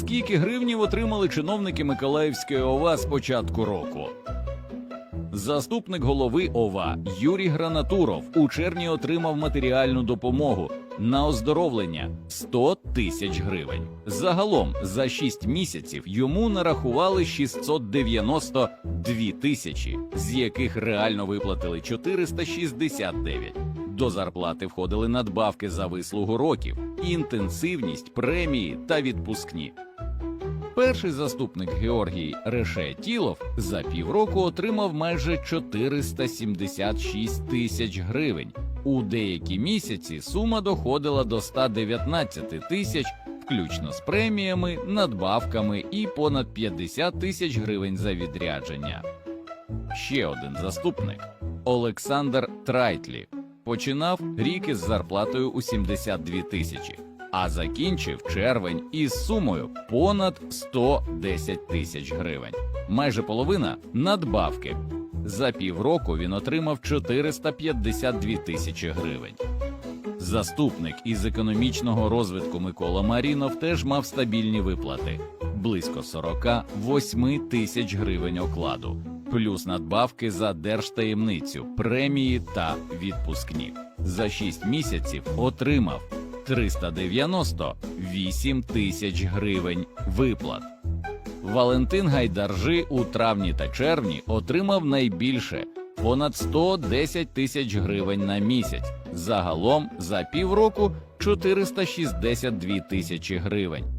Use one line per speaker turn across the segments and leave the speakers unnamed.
Скільки гривнів отримали чиновники Миколаївської ОВА з початку року? Заступник голови ОВА Юрій Гранатуров у червні отримав матеріальну допомогу на оздоровлення 100 тисяч гривень. Загалом за 6 місяців йому нарахували 692 тисячі, з яких реально виплатили 469. До зарплати входили надбавки за вислугу років, інтенсивність, премії та відпускні. Перший заступник Георгій Решетілов за півроку отримав майже 476 тисяч гривень. У деякі місяці сума доходила до 119 тисяч, включно з преміями, надбавками і понад 50 тисяч гривень за відрядження. Ще один заступник Олександр Трайтлі починав рік із зарплатою у 72 тисячі а закінчив червень із сумою понад 110 тисяч гривень. Майже половина надбавки. За півроку він отримав 452 тисячі гривень. Заступник із економічного розвитку Микола Марінов теж мав стабільні виплати близько 48 тисяч гривень окладу, плюс надбавки за держтаємницю, премії та відпускні. За 6 місяців отримав 398 тисяч гривень виплат. Валентин Гайдаржи у травні та червні отримав найбільше понад 110 тисяч гривень на місяць. Загалом за півроку 462 тисячі гривень.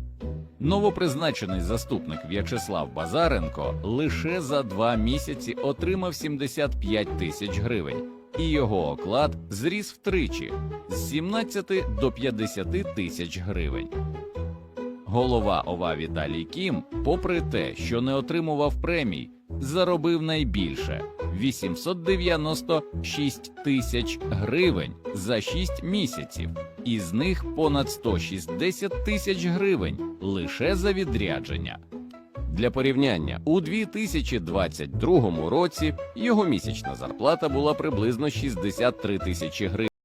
Новопризначений заступник В'ячеслав Базаренко лише за два місяці отримав 75 тисяч гривень, і його оклад зріс втричі з 17 до 50 тисяч гривень. Голова ОВА Віталій Кім, попри те, що не отримував премій, заробив найбільше 896 тисяч гривень за 6 місяців, із них понад 160 тисяч гривень лише за відрядження. Для порівняння, у 2022 році його місячна зарплата була приблизно 63 тисячі гривень.